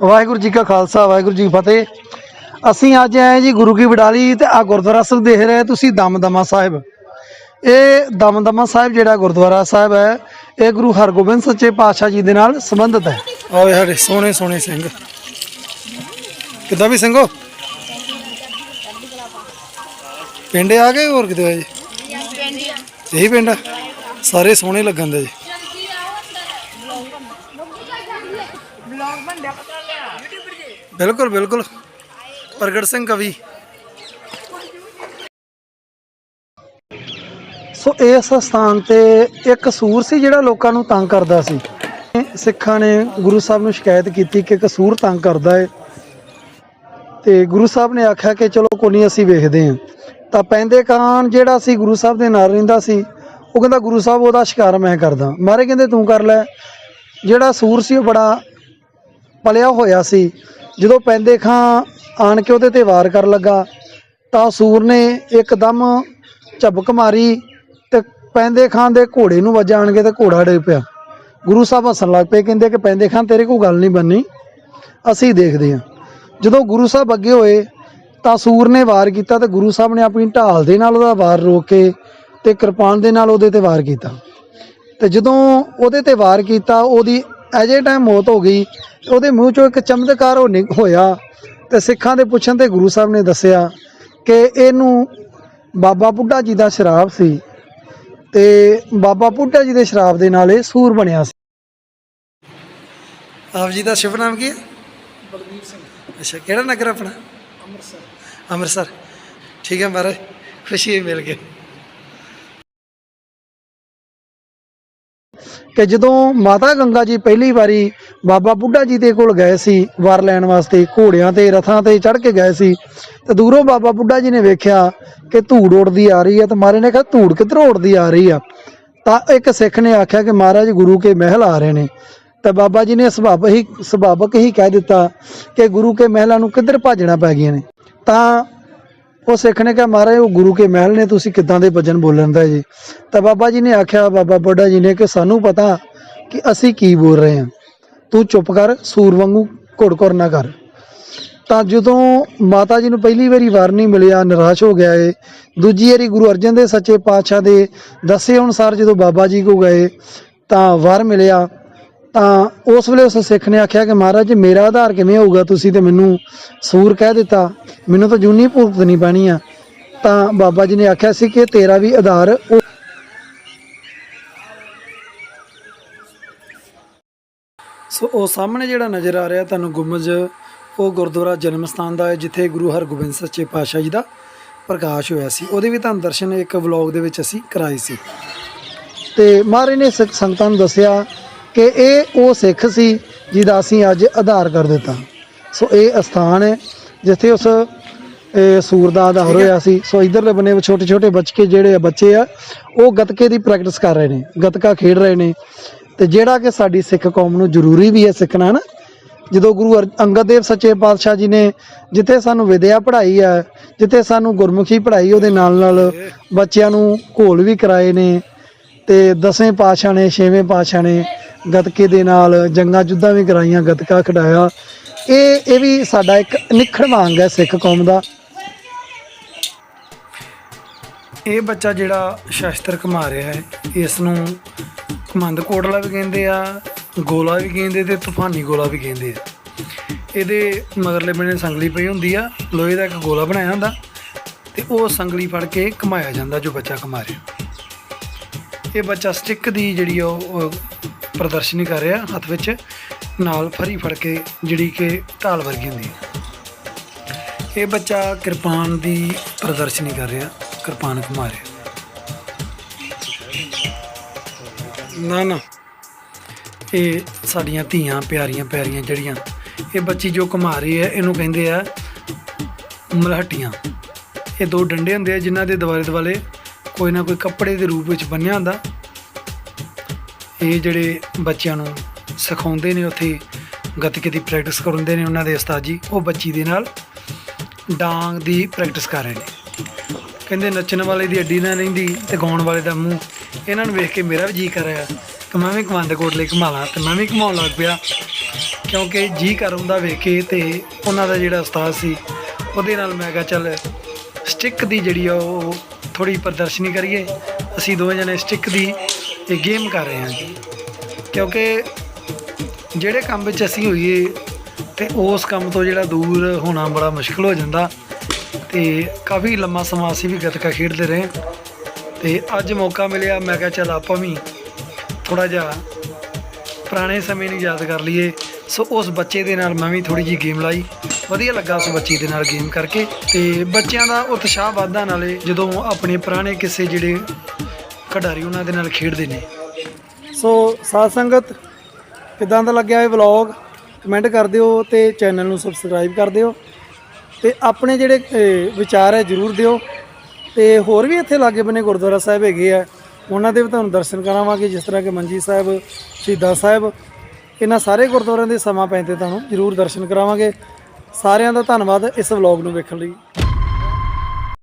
ਵਾਹਿਗੁਰੂ ਜੀ ਕਾ ਖਾਲਸਾ ਵਾਹਿਗੁਰੂ ਜੀ ਕੀ ਫਤਿਹ। ਅਸੀਂ ਅੱਜ ਆਏ ਜੀ ਗੁਰੂ ਕੀ ਬਡਾਲੀ ਤੇ ਆ ਗੁਰਦੁਆਰਾ ਸਾਹਿਬ ਦੇਖ ਰਹੇ ਤੁਸੀਂ ਦਮਦਮਾ ਸਾਹਿਬ। ਇਹ ਦਮਦਮਾ ਸਾਹਿਬ ਜਿਹੜਾ ਗੁਰਦੁਆਰਾ ਸਾਹਿਬ ਹੈ ਇਹ ਗੁਰੂ ਹਰਗੋਬਿੰਦ ਸੱਚੇ ਪਾਤਸ਼ਾਹ ਜੀ ਦੇ ਨਾਲ ਸੰਬੰਧਿਤ ਹੈ। ਆਏ ਸਾਡੇ ਸੋਹਣੇ ਸੋਹਣੇ ਸਿੰਘ। ਕਿੱਦਾਂ ਵੀ ਸਿੰਘੋ? ਪਿੰਡੇ ਆ ਗਏ ਹੋਰ ਕਿਤੇ ਜੀ? ਇਹੀ ਪਿੰਡ ਆ? ਸਾਰੇ ਸੋਹਣੇ ਲੱਗਣ ਦੇ ਜੀ। ਬਿਲਕੁਲ ਬਿਲਕੁਲ। ਪ੍ਰਗਟ ਸਿੰਘ ਕਵੀ। ਸੋ ਇਸ ਸਥਾਨ ਤੇ ਇੱਕ ਸੂਰ ਸੀ ਜਿਹੜਾ ਲੋਕਾਂ ਨੂੰ ਤੰਗ ਕਰਦਾ ਸੀ। ਸਿੱਖਾਂ ਨੇ ਗੁਰੂ ਸਾਹਿਬ ਨੂੰ ਸ਼ਿਕਾਇਤ ਕੀਤੀ ਕਿ ਕਸੂਰ ਤੰਗ ਕਰਦਾ ਹੈ ਤੇ ਗੁਰੂ ਸਾਹਿਬ ਨੇ ਆਖਿਆ ਕਿ ਚਲੋ ਕੋਈ ਨਹੀਂ, ਅਸੀਂ ਵੇਖਦੇ ਹਾਂ ਤਾਂ ਪੈਂਦੇ ਕਾਨ ਜਿਹੜਾ ਸੀ ਗੁਰੂ ਸਾਹਿਬ ਦੇ ਨਾਲ ਰਹਿੰਦਾ ਸੀ, ਉਹ ਕਹਿੰਦਾ, ਗੁਰੂ ਸਾਹਿਬ, ਉਹਦਾ ਸ਼ਿਕਾਰ ਮੈਂ ਕਰਦਾ। ਮਾਰੇ ਕਹਿੰਦੇ, ਤੂੰ ਕਰ ਲੈ। ਜਿਹੜਾ ਸੂਰ ਸੀ, ਉਹ ਬੜਾ ਪਲਿਆ ਹੋਇਆ ਸੀ। ਜਦੋਂ ਪੈਂਦੇ ਖਾਂ ਆਣ ਕੇ ਉਹਦੇ ਤੇ ਵਾਰ ਕਰਨ ਲੱਗਾ, ਤਾਂ ਸੂਰ ਨੇ ਇੱਕਦਮ ਝਬਕ ਮਾਰੀ ਤੇ ਪੈਂਦੇ ਖਾਂ ਦੇ ਘੋੜੇ ਨੂੰ ਵੱਜ ਆਣਗੇ ਕੇ ਤੇ ਘੋੜਾ ਡਿੱਗ ਪਿਆ। ਗੁਰੂ ਸਾਹਿਬ ਹੱਸਣ ਲੱਗ ਪਏ, ਕਹਿੰਦੇ ਕਿ ਪੈਂਦੇ ਖਾਂ, ਤੇਰੇ ਕੋਈ ਗੱਲ ਨਹੀਂ ਬੰਨੀ ਅਸੀਂ ਦੇਖਦੇ ਹਾਂ। ਜਦੋਂ ਗੁਰੂ ਸਾਹਿਬ ਅੱਗੇ ਹੋਏ, ਤਾਂ ਸੂਰ ਨੇ ਵਾਰ ਕੀਤਾ ਤੇ ਗੁਰੂ ਸਾਹਿਬ ਨੇ ਆਪਣੀ ਢਾਲ ਦੇ ਨਾਲ ਉਹਦਾ ਵਾਰ ਰੋਕ ਕੇ ਤੇ ਕਿਰਪਾਨ ਦੇ ਨਾਲ ਉਹਦੇ ਤੇ ਵਾਰ ਕੀਤਾ। ਤੇ ਜਦੋਂ ਉਹਦੇ ਤੇ ਵਾਰ ਕੀਤਾ, ਉਹਦੀ ਐਜੇ ਟਾਈਮ ਮੌਤ ਹੋ ਗਈ। ਉਹਦੇ ਮੂੰਹ ਚੋਂ ਇੱਕ ਚਮਤਕਾਰ ਹੋਇਆ ਤੇ ਸਿੱਖਾਂ ਦੇ ਪੁੱਛਣ ਤੇ ਗੁਰੂ ਸਾਹਿਬ ਨੇ ਦੱਸਿਆ ਕਿ ਇਹਨੂੰ ਬਾਬਾ ਬੁੱਢਾ ਜੀ ਦਾ ਸ਼ਰਾਬ ਸੀ ਤੇ ਬਾਬਾ ਬੁੱਢਾ ਜੀ ਦੇ ਸ਼ਰਾਬ ਦੇ ਨਾਲ ਇਹ ਸੂਰ ਬਣਿਆ ਸੀ। ਆਪ ਜੀ ਦਾ ਸ਼ੁਭ ਨਾਮ ਕੀ ਹੈ? ਬਲਵੀਰ ਸਿੰਘ। ਅੱਛਾ ਕਿਹੜਾ ਨਗਰ ਆਪਣਾ? ਅੰਮ੍ਰਿਤਸਰ। ਅੰਮ੍ਰਿਤਸਰ। ਠੀਕ ਹੈ ਮਹਾਰਾਜ ਖੁਸ਼ੀ ਮਿਲ ਕੇ। ਕਿ ਜਦੋਂ ਮਾਤਾ ਗੰਗਾ ਜੀ ਪਹਿਲੀ ਵਾਰੀ ਬਾਬਾ ਬੁੱਢਾ ਜੀ ਦੇ ਕੋਲ ਗਏ ਸੀ, ਵਰ ਲੈਣ ਵਾਸਤੇ ਘੋੜਿਆਂ ਤੇ, ਰਥਾਂ ਤੇ ਚੜ ਕੇ ਗਏ ਸੀ, ਤੇ ਦੂਰੋਂ ਬਾਬਾ ਬੁੱਢਾ ਜੀ ਨੇ ਵੇਖਿਆ ਕਿ ਧੂੜ ਉੜਦੀ ਆ ਰਹੀ ਹੈ ਤੇ ਮਾਰੇ ਨੇ ਕਿਹਾ, ਧੂੜ ਕਿੱਧਰੋਂ ਉੜਦੀ ਆ ਰਹੀ ਆ? ਤਾਂ ਇੱਕ ਸਿੱਖ ਨੇ ਆਖਿਆ ਕਿ ਮਹਾਰਾਜ ਗੁਰੂ ਕੇ ਮਹਿਲ ਆ ਰਹੇ ਨੇ। ਤਾਂ ਬਾਬਾ ਜੀ ਨੇ ਸੁਭਾਵ ਹੀ, ਸੁਭਾਵਕ ਹੀ ਕਹਿ ਦਿੱਤਾ ਕਿ ਗੁਰੂ ਕੇ ਮਹਿਲਾਂ ਨੂੰ ਕਿੱਧਰ ਭਾਜਣਾ ਪੈ ਗਈਆਂ ਨੇ? ਤਾਂ ਉਹ ਸਿੱਖ ਨੇ ਕਿਹਾ, ਮਹਾਰਾਜ, ਉਹ ਗੁਰੂ ਕੇ ਮਹਿਲ ਨੇ, ਤੁਸੀਂ ਕਿੱਦਾਂ ਦੇ ਭਜਨ ਬੋਲਣ ਦਾ ਜੀ? ਤਾਂ ਬਾਬਾ ਜੀ ਨੇ ਆਖਿਆ, ਬਾਬਾ ਬੁੱਢਾ ਜੀ ਨੇ ਕਿ ਸਾਨੂੰ ਪਤਾ ਕਿ ਅਸੀਂ ਕੀ ਬੋਲ ਰਹੇ ਹਾਂ। ਤੂੰ ਚੁੱਪ ਕਰ, ਸੂਰ ਵਾਂਗੂ ਘੁੜ ਨਾ ਕਰ। ਤਾਂ ਜਦੋਂ ਮਾਤਾ ਜੀ ਨੂੰ ਪਹਿਲੀ ਵਾਰੀ ਵਾਰ ਨਹੀਂ ਮਿਲਿਆ, ਨਿਰਾਸ਼ ਹੋ ਗਿਆ ਏ। ਦੂਜੀ ਵਾਰੀ ਗੁਰੂ ਅਰਜਨ ਦੇ ਸੱਚੇ ਪਾਤਸ਼ਾਹ ਦੇ ਦੱਸੇ ਅਨੁਸਾਰ ਜਦੋਂ ਬਾਬਾ ਜੀ ਕੋ ਗਏ, ਤਾਂ ਵਾਰ ਮਿਲਿਆ। ਤਾਂ ਉਸ ਵੇਲੇ ਉਸ ਸਿੱਖ ਨੇ ਆਖਿਆ ਕਿ ਮਹਾਰਾਜ ਜੀ ਮੇਰਾ ਆਧਾਰ ਕਿਵੇਂ ਹੋਊਗਾ? ਤੁਸੀਂ ਤੇ ਮੈਨੂੰ ਸੂਰ ਕਹਿ ਦਿੱਤਾ। ਮੈਨੂੰ ਤਾਂ ਜੂਨੀ ਭੁਗਤਣੀ ਪੈਣੀ ਆ। ਤਾਂ ਬਾਬਾ ਜੀ ਨੇ ਆਖਿਆ ਸੀ ਕਿ ਤੇਰਾ ਵੀ ਆਧਾਰ ਉਹ ਸੋ ਉਹ ਸਾਹਮਣੇ ਜਿਹੜਾ ਨਜ਼ਰ ਆ ਰਿਹਾ ਤੁਹਾਨੂੰ ਗੁੰਮਜ ਉਹ ਗੁਰਦੁਆਰਾ ਜਨਮ ਸਥਾਨ ਦਾ ਹੈ ਜਿੱਥੇ ਗੁਰੂ ਹਰਗੋਬਿੰਦ ਸੱਚੇ ਪਾਤਸ਼ਾਹ ਜੀ ਦਾ ਪ੍ਰਕਾਸ਼ ਹੋਇਆ ਸੀ। ਉਹਦੇ ਵੀ ਤੁਹਾਨੂੰ ਦਰਸ਼ਨ ਇੱਕ ਵਲੌਗ ਦੇ ਵਿੱਚ ਅਸੀਂ ਕਰਾਏ ਸੀ। ਤੇ ਮਹਾਰਾਜ ਨੇ ਸਿੱਖ ਸੰਗਤਾਂ ਨੂੰ ਦੱਸਿਆ ਕਿ ਇਹ ਉਹ ਸਿੱਖ ਸੀ ਜਿਹਦਾ ਅਸੀਂ ਅੱਜ ਆਧਾਰ ਕਰ ਦਿੱਤਾ। ਸੋ ਇਹ ਅਸਥਾਨ ਹੈ, ਜਿੱਥੇ ਉਸ, ਇਹ ਸੂਰ ਦਾ ਆਧਾਰ ਹੋਇਆ ਸੀ। ਸੋ ਇਧਰਲੇ ਬੰਨੇ ਛੋਟੇ ਛੋਟੇ ਬੱਚਕੇ ਜਿਹੜੇ ਆ, ਬੱਚੇ ਆ, ਉਹ ਗੱਤਕੇ ਦੀ ਪ੍ਰੈਕਟਿਸ ਕਰ ਰਹੇ ਨੇ, ਗੱਤਕਾ ਖੇਡ ਰਹੇ ਨੇ। ਤੇ ਜਿਹੜਾ ਕਿ ਸਾਡੀ ਸਿੱਖ ਕੌਮ ਨੂੰ ਜ਼ਰੂਰੀ ਵੀ ਹੈ ਸਿੱਖਣਾ ਨਾ ਜਦੋਂ ਗੁਰੂ ਅਰ- ਅੰਗਦ ਦੇਵ ਸੱਚੇ ਪਾਤਸ਼ਾਹ ਜੀ ਨੇ ਜਿੱਥੇ ਸਾਨੂੰ ਵਿਦਿਆ ਪੜ੍ਹਾਈ ਆ, ਜਿੱਥੇ ਸਾਨੂੰ ਗੁਰਮੁਖੀ ਪੜ੍ਹਾਈ, ਉਹਦੇ ਨਾਲ ਨਾਲ ਬੱਚਿਆਂ ਨੂੰ ਘੋਲ ਵੀ ਕਰਾਏ ਨੇ। ਤੇ ਦਸਵੇਂ ਪਾਤਸ਼ਾਹ ਨੇ, ਛੇਵੇਂ ਪਾਤਸ਼ਾਹ ਨੇ ਗੱਤਕੇ ਦੇ ਨਾਲ ਜੰਗਾਂ ਜੁੱਧਾਂ ਵੀ ਕਰਾਈਆਂ, ਗੱਤਕਾ ਖਿਡਾਇਆ। ਇਹ ਇਹ ਵੀ ਸਾਡਾ ਇੱਕ ਨਿਖੜਵਾਂ ਅੰਗ ਹੈ ਸਿੱਖ ਕੌਮ ਦਾ। ਇਹ ਬੱਚਾ ਜਿਹੜਾ ਸ਼ਸਤਰ ਘੁਮਾ ਰਿਹਾ ਹੈ, ਇਸ ਨੂੰ ਕਮੰਦ ਕੋਟਲਾ ਵੀ ਕਹਿੰਦੇ ਆ, ਗੋਲਾ ਵੀ ਕਹਿੰਦੇ ਤੇ ਤੂਫਾਨੀ ਗੋਲਾ ਵੀ ਕਹਿੰਦੇ ਆ। ਇਹਦੇ ਮਗਰਲੇ ਬੰਨੇ ਸੰਗਲੀ ਪਈ ਹੁੰਦੀ ਆ, ਲੋਹੇ ਦਾ ਇੱਕ ਗੋਲਾ ਬਣਾਇਆ ਹੁੰਦਾ, ਤੇ ਉਹ ਸੰਗਲੀ ਫੜ ਕੇ ਘੁਮਾਇਆ ਜਾਂਦਾ ਜੋ ਬੱਚਾ ਘੁਮਾ ਰਿਹਾ। ਇਹ ਬੱਚਾ ਸਟਿੱਕ ਦੀ ਜਿਹੜੀ ਆ ਉਹ ਪ੍ਰਦਰਸ਼ਨੀ ਕਰ ਰਿਹਾ, ਹੱਥ ਵਿੱਚ ਨਾਲ ਫਰੀ ਫੜ ਕੇ ਜਿਹੜੀ ਕਿ ਢਾਲ ਵਰਗੀ ਹੁੰਦੀ ਹੈ। ਇਹ ਬੱਚਾ ਕਿਰਪਾਨ ਦੀ ਪ੍ਰਦਰਸ਼ਨੀ ਕਰ ਰਿਹਾ, ਕਿਰਪਾਨ ਘੁਮਾ ਰਿਹਾ। ਨਾ ਨਾ। ਇਹ ਸਾਡੀਆਂ ਧੀਆਂ, ਪਿਆਰੀਆਂ ਪਿਆਰੀਆਂ ਜਿਹੜੀਆਂ, ਇਹ ਬੱਚੀ ਜੋ ਘੁਮਾ ਰਹੀ ਹੈ, ਇਹਨੂੰ ਕਹਿੰਦੇ ਆ ਮਲਹਟੀਆਂ। ਇਹ ਦੋ ਡੰਡੇ ਹੁੰਦੇ ਆ, ਜਿਨ੍ਹਾਂ ਦੇ ਦੁਆਲੇ ਦੁਆਲੇ ਕੋਈ ਨਾ ਕੋਈ ਕੱਪੜੇ ਦੇ ਰੂਪ ਵਿੱਚ ਬੰਨਿਆ ਹੁੰਦਾ। ਇਹ ਜਿਹੜੇ ਬੱਚਿਆਂ ਨੂੰ ਸਿਖਾਉਂਦੇ ਨੇ, ਉੱਥੇ ਗੱਤਕੇ ਦੀ ਪ੍ਰੈਕਟਿਸ ਕਰਾਉਂਦੇ ਨੇ ਉਹਨਾਂ ਦੇ ਉਸਤਾਦ ਜੀ, ਉਹ ਬੱਚੀ ਦੇ ਨਾਲ ਡਾਂਗ ਦੀ ਪ੍ਰੈਕਟਿਸ ਕਰ ਰਹੇ ਨੇ। ਕਹਿੰਦੇ ਨੱਚਣ ਵਾਲੇ ਦੀ ਅੱਡੀ ਨਾ ਰਹਿੰਦੀ ਤੇ ਗਾਉਣ ਵਾਲੇ ਦਾ ਮੂੰਹ। ਇਹਨਾਂ ਨੂੰ ਵੇਖ ਕੇ ਮੇਰਾ ਵੀ ਜੀ ਕਰ ਰਿਹਾ ਕਿ ਮੈਂ ਵੀ ਕਮਾਂਦੇ ਕੋਟਲੇ ਘੁਮਾ ਲਾਂ ਤੇ ਮੈਂ ਵੀ ਘੁਮਾਉਣ ਲੱਗ ਪਿਆ। ਕਿਉਂਕਿ ਜੀ ਕਰ ਹੁੰਦਾ ਵੇਖ ਕੇ ਤੇ ਉਹਨਾਂ ਦਾ ਜਿਹੜਾ ਉਸਤਾਦ ਸੀ, ਉਹਦੇ ਨਾਲ ਮੈਂ ਕਿਹਾ ਚੱਲ ਸਟਿੱਕ ਦੀ ਜਿਹੜੀ ਆ ਉਹ ਥੋੜੀ ਪ੍ਰਦਰਸ਼ਨੀ ਕਰੀਏ। ਅਸੀਂ ਦੋਵੇਂ ਜਣੇ ਸਟਿੱਕ ਦੀ ਇਹ ਗੇਮ ਕਰ ਰਹੇ ਹਾਂ ਜੀ। ਕਿਉਂਕਿ ਜਿਹੜੇ ਕੰਮ ਵਿੱਚ ਅਸੀਂ ਹੋਈਏ ਤੇ ਉਸ ਕੰਮ ਤੋਂ ਜਿਹੜਾ ਦੂਰ ਹੋਣਾ ਬੜਾ ਮੁਸ਼ਕਲ ਹੋ ਜਾਂਦਾ ਤੇ ਕਾਫੀ ਲੰਮਾ ਸਮਾਂ ਅਸੀਂ ਵੀ ਗੱਤਕਾ ਖੇਡਦੇ ਰਹੇ ਤੇ ਅੱਜ ਮੌਕਾ ਮਿਲਿਆ, ਮੈਂ ਕਿਹਾ ਚੱਲ ਆਪਾਂ ਵੀ ਥੋੜਾ ਜਿਹਾ ਪੁਰਾਣੇ ਸਮੇਂ ਨੂੰ ਯਾਦ ਕਰ ਲਈਏ। ਸੋ ਉਸ ਬੱਚੇ ਦੇ ਨਾਲ ਮੈਂ ਵੀ ਥੋੜੀ ਜੀ ਗੇਮ ਲਾਈ। ਵਧੀਆ ਲੱਗਾ ਉਸ ਬੱਚੀ ਦੇ ਨਾਲ ਗੇਮ ਕਰਕੇ ਤੇ ਬੱਚਿਆਂ ਦਾ ਉਤਸ਼ਾਹ ਵਧਦਾ ਨਾਲੇ ਜਦੋਂ ਆਪਣੇ ਪੁਰਾਣੇ ਕਿਸੇ ਜਿਹੜੇ ਖਿਡਾਰੀ ਉਹਨਾਂ ਦੇ ਨਾਲ ਖੇਡਦੇ ਨੇ। ਸੋ ਸਾਧ ਸੰਗਤ, ਕਿਦਾਂ ਦਾ ਲੱਗਿਆ ਇਹ ਵਲੌਗ ਕਮੈਂਟ ਕਰ ਦਿਓ ਤੇ ਚੈਨਲ ਨੂੰ ਸਬਸਕ੍ਰਾਈਬ ਕਰ ਦਿਓ। ਤੇ ਆਪਣੇ ਜਿਹੜੇ ਵਿਚਾਰ ਹੈ ਜਰੂਰ ਦਿਓ। ਤੇ ਹੋਰ ਵੀ ਇੱਥੇ ਲਾਗੇ ਬੰਨੇ ਗੁਰਦੁਆਰਾ ਸਾਹਿਬ ਹੈਗੇ ਆ, ਉਹਨਾਂ ਦੇ ਵੀ ਤੁਹਾਨੂੰ ਦਰਸ਼ਨ ਕਰਾਵਾਂਗੇ, ਜਿਸ ਤਰ੍ਹਾਂ ਕਿ ਮੰਜੀ ਸਾਹਿਬ, ਸ਼ਹੀਦਾਂ ਸਾਹਿਬ। ਇਹਨਾਂ ਸਾਰੇ ਗੁਰਦੁਆਰਿਆਂ ਦੇ ਸਮਾਂ ਪੈਂਦੇ ਤੁਹਾਨੂੰ ਜਰੂਰ ਦਰਸ਼ਨ ਕਰਾਵਾਂਗੇ। ਸਾਰਿਆਂ ਦਾ ਧੰਨਵਾਦ ਇਸ ਵਲੌਗ ਨੂੰ ਵੇਖਣ ਲਈ।